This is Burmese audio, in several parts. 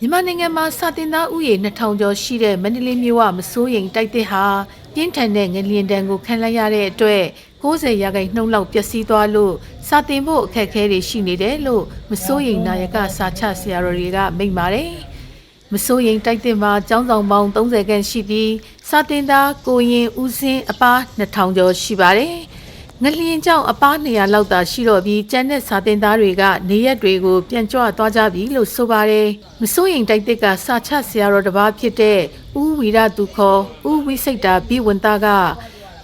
မြန်မာနိုင်ငံမှာစာတင်သားဥယေ2000ကျော်ရှိတဲ့မန္တလေးမြို့ကမစိုးရိမ်တိုက်တဲ့ဟာပြင်းထန်တဲ့ငလျင်တံကိုခံလိုက်ရတဲ့အတွက်90ရာခိုင်နှုန်းလောက်ပျက်စီးသွားလို့စာတင်ဖို့အခက်အခဲတွေရှိနေတယ်လို့မစိုးရိမ်နာယကစာချဆရာတော်တွေကမိန့်ပါတယ်မစိုးရိမ်တိုက်တဲ့မှာကျောင်းဆောင်ပေါင်း30ခန့်ရှိပြီးစာတင်သားကိုရင်ဦးစင်းအပား2000ကျော်ရှိပါတယ် ငလျင်ကြောင့်အပား200လောက်သာရှိတော့ပြီးကျန်တဲ့စာတင်သားတွေကနေရက်တွေကိုပြန်ကြွသွားကြပြီလို့ဆိုပါတယ်မစိုးရင်တိုက်တစ်ကစာချဆရာတော်တစ်ပါးဖြစ်တဲ့ဦးဝီရသူခေါ်ဦးဝိစိတ်တာဘိဝန္တာက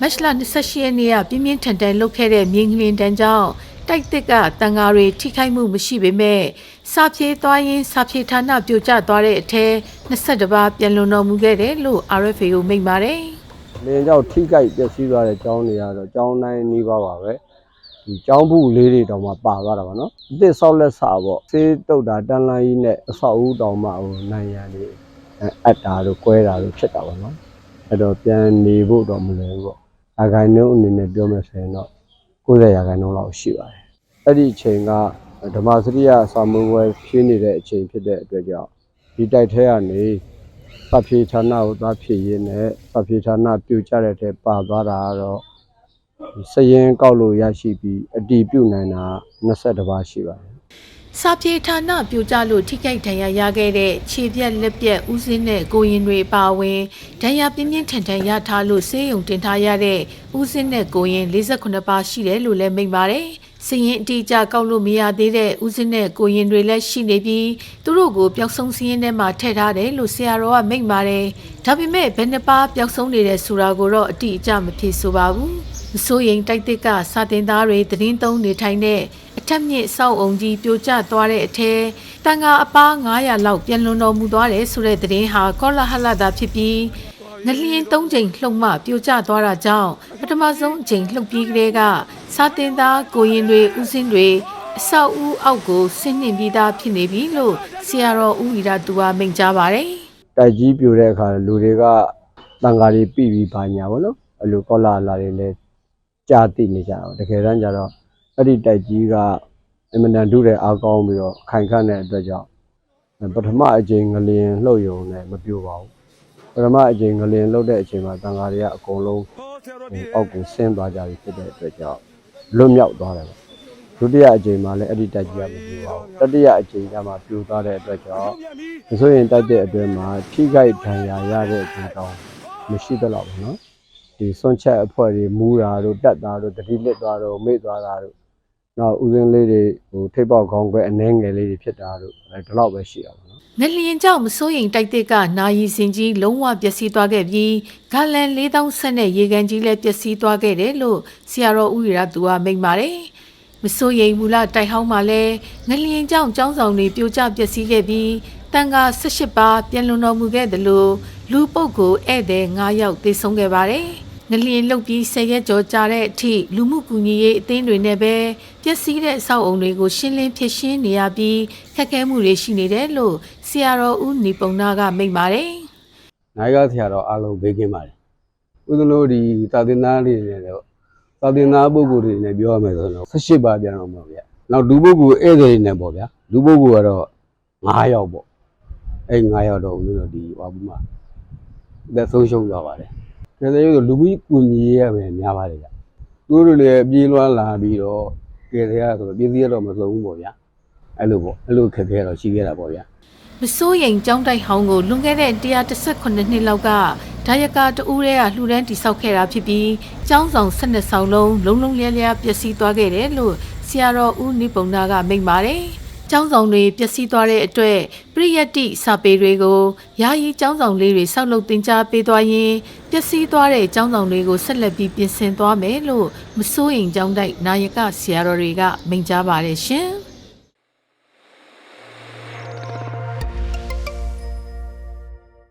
မတ်လ28ရက်နေ့ကပြင်းပြင်းထန်ထန်လှုပ်ခဲ့တဲ့မြင်းကလင်းတန်းကြောင့်တိုက်တစ်ကတန်ဃာတွေထိခိုက်မှုမရှိပေမဲ့စာပြေးသွားရင်စာပြေးဌာနပြိုကျသွားတဲ့အထက်22ပါးပြန်လွန်တော်မူခဲ့တယ်လို့ RFA ကိုမိန့်ပါတယ် လင်းကြောက်ထိကြိုက်ပျက်စီးသွားတဲ့ကျောင်းတွေကတော့ကျောင်းတိုင်းနှီးပါပါပဲဒီကျောင်းဘူးလေးတွေတောင်မှပါသွားတာပါနော်အစ်စ်ဆောက်လက်စာပေါ့ဆေးတုတ်တာတန်လိုင်းကြီးနဲ့အဆောက်အဦတောင်မှဟိုနိုင်ရန်တွေအပ်တာတို့ကွဲတာတို့ဖြစ်တာပါနော်အဲ့တော့ပြန်နေဖို့တော့မလွယ်ဘူးပေါ့အခိုင်နှုန်းအနေနဲ့ပြောမယ်ဆိုရင်တော့90ရာခိုင်နှုန်းလောက်ရှိပါတယ်အဲ့ဒီအချိန်ကဓမ္မစရိယစာမွေးပွဲဖြင်းနေတဲ့အချိန်ဖြစ်တဲ့အတွက်ကြောင့်ဒီတိုက်ထဲကနေ စဖြေဌာနကိုသွားဖြည့်ရင်းနဲ့စဖြေဌာနပြူကြတဲ့ထဲပါသွားတာကတော့စရင်ကောက်လို့ရရှိပြီးအတီးပြုတ်နိုင်တာ22ပါးရှိပါတယ်စာပြေဌာနပြိုကျလို့ထိခိုက်ဒဏ်ရာရခဲ့တဲ့ခြေပြက်လက်ပြက်ဦးစင်းနဲ့ကိုရင်တွေအပါအဝင်ဒဏ်ရာပြင်းပြင်းထန်ထန်ရထားလို့ဆေးရုံတင်ထားရတဲ့ဦးစင်းနဲ့ကိုရင်48ပါးရှိတယ်လို့လည်းမိန့်ပါတယ်။ စည်ရင်အတိအကျကောက်လို့မရသေးတဲ့ဦးစင်းနဲ့ကိုရင်တွေလည်းရှိနေပြီးသူတို့ကိုပျောက်ဆုံးစည်ရင်ထဲမှာထည့်ထားတယ်လို့ဆရာတော်ကမိန့်ပါတယ်။ဒါပေမဲ့ဘယ်နှပါးပျောက်ဆုံးနေတယ်ဆိုတာကိုတော့အတိအကျမဖြစ်ဆိုပါဘူး။မစိုးရင်တိုက်တစ်ကစာတင်သားတွေသတင်းသုံးနေထိုင်တဲ့အထက်မြင့်စောက်အုံကြီးပြိုကျသွားတဲ့အထဲတန်ဃာအပား900လောက်ပြန်လွန်တော်မူသွားတယ်ဆိုတဲ့သတင်းဟာကောလာဟလတာဖြစ်ပြီး ငလျင်၃ချိန်လှုံမှပြိုကျသွားတာကြောင့်ပထမဆုံးအချိန်လှုပ်ပြီးကလေးကစာတင်သားကိုရင်တွေဥစင်းတွေအဆောက်အဦအောက်ကိုဆင်းနှင်ပြီးသားဖြစ်နေပြီလို့ဆရာတော်ဦးဝီရသူကမိန့်ကြားပါတယ်တိုက်ကြီးပြိုတဲ့အခါလူတွေကတန်ဃာတွေပြီပြီးပါညာဗောနော်အဲ့လိုကောလာလာတွေလည်းကြာတိနေကြတာပေါ့တကယ်တမ်းကျတော့အဲ့ဒီတိုက်ကြီးကအင်မတန်ဒုတဲ့အားကောင်းပြီးတော့ခိုင်ခန့်တဲ့အတွက်ကြောင့်ပထမအကြိမ်ငလျင်လှုပ်ယုံနဲ့မပြိုပါဘူး ပထမအချိန်ငလင်လှုပ်တဲ့အချိန်မှာတန်ဃာတွေကအကုန်လုံးအောက်ကိုဆင်းသွားကြပြီဖြစ်တဲ့အတွက်ကြောင့်လွတ်မြောက်သွားတယ်ပေါ့ဒုတိယအကြိမ်မှာလည်းအဲ့ဒီတိုက်ကြီးကမပြိုပါဘူးတတိယအကြိမ်ကမှပြိုသွားတဲ့အတွက်ကြောင့်ဆိုရင်တိုက်တဲ့အတွင်းမှာထိခိုက်ဒဏ်ရာရတဲ့အခြေတောင်းမရှိတော့ဘူးနော်ဒီစွန့်ချက်အဖွဲတွေမူးတာတို့တက်တာတို့တတိလစ်သွားတို့မေ့သွားတာတို့ နောက်ဥစဉ်လေးတွေဟိုထိပ်ပေါက်ခေါင်းခွဲအနှဲငယ်လေးတွေဖြစ်တာတို့အဲဒီလောက်ပဲရှိရပါတော့ငလျင်ကြောင့်မစိုးရင်တိုက်တဲ့ကနာယီစင်ကြီးလုံးဝပျက်စီးသွားခဲ့ပြီးဂါလန်4000ဆက်နဲ့ရေကန်ကြီးလည်းပျက်စီးသွားခဲ့တယ်လို့ဆရာတော်ဦးရသူကမိန့်ပါတယ်။မစိုးရင်မူလတိုက်ဟောင်းမှာလည်းငလျင်ကြောင့်ကျောင်းဆောင်တွေပြိုကျပျက်စီးခဲ့ပြီးတန်ခါ18ပါးပြန်လွန်တော်မူခဲ့တယ်လို့လူပုတ်ကိုဧည့်သည်9ယောက်သေဆုံးခဲ့ပါတယ်။ ငလျင်လုတ်ပြီးဆယ်ရက်ကျော်ကြာတဲ့အထိလူမှုကူညီရေးအသင်းတွေနဲ့ပဲပျက်စီးတဲ့အဆောက်အုံတွေကိုရှင်းလင်းဖြစ်ရှင်းနေရပြီးခက်ခဲမှုတွေရှိနေတယ်လို့ဆရာတော်ဦးနေပုံနာကမိန့်ပါတယ်နိုင်ကဆရာတော်အားလုံးဘေးကင်းပါတယ်ဦးဇင်းတို့ဒီသာသနာလေးတွေနဲ့တော့သာသနာပုဂ္ဂိုလ်တွေနဲ့ပြောရမယ်ဆိုတော့18ပါးပြန်တော့မှာဗျနောက်လူပုဂ္ဂိုလ်ဧည့်သည်တွေနဲ့ပေါ့ဗျာလူပုဂ္ဂိုလ်ကတော့9ယောက်ပေါ့အဲ့9ယောက်တော့ဦးဇင်းတို့ဒီဟောဘူးမှာသက်ဆုံးရှုံးသွားပါတယ် ဒါဆိုရင်လူမှုကူညီရေးရမယ်များပါတယ်ဗျသူတို့လည်းပြေးလွှမ်းလာပြီးတော့ကယ်ဆယ်ရဆိုတော့ပြည်စည်းရတော့မဆုံးဘူးပေါ့ဗျာအဲ့လိုပေါ့အဲ့လိုခက်ခဲတော့ရှိခဲ့တာပေါ့ဗျာမစိုးရင်ကျောင်းတိုက်ဟောင်းကိုလွန်ခဲ့တဲ့118နှစ်လောက်ကဒါယကာတူးရဲကလှူဒန်းတိဆောက်ခဲ့တာဖြစ်ပြီးကျောင်းဆောင်12ဆောင်လုံးလုံးလုံးလျားလျားပျက်စီးသွားခဲ့တယ်လို့ဆရာတော်ဦးနိပုံနာကမိန့်ပါတယ်။ ကျောင်းဆောင်တွေပျက်စီးသွားတဲ့အတွက်ပရိယတ္တိစာပေတွေကိုယာယီကျောင်းဆောင်လေးတွေဆောက်လုပ်တင် जा ပေးသွားရင်ပျက်စီးသွားတဲ့ကျောင်းဆောင်တွေကိုဆက်လက်ပြီးပြင်ဆင်သွားမယ်လို့မစိုးရင်ကျောင်းတိုက်နာယကဆရာတော်တွေကမိန့်ကြားပါတယ်ရှင်။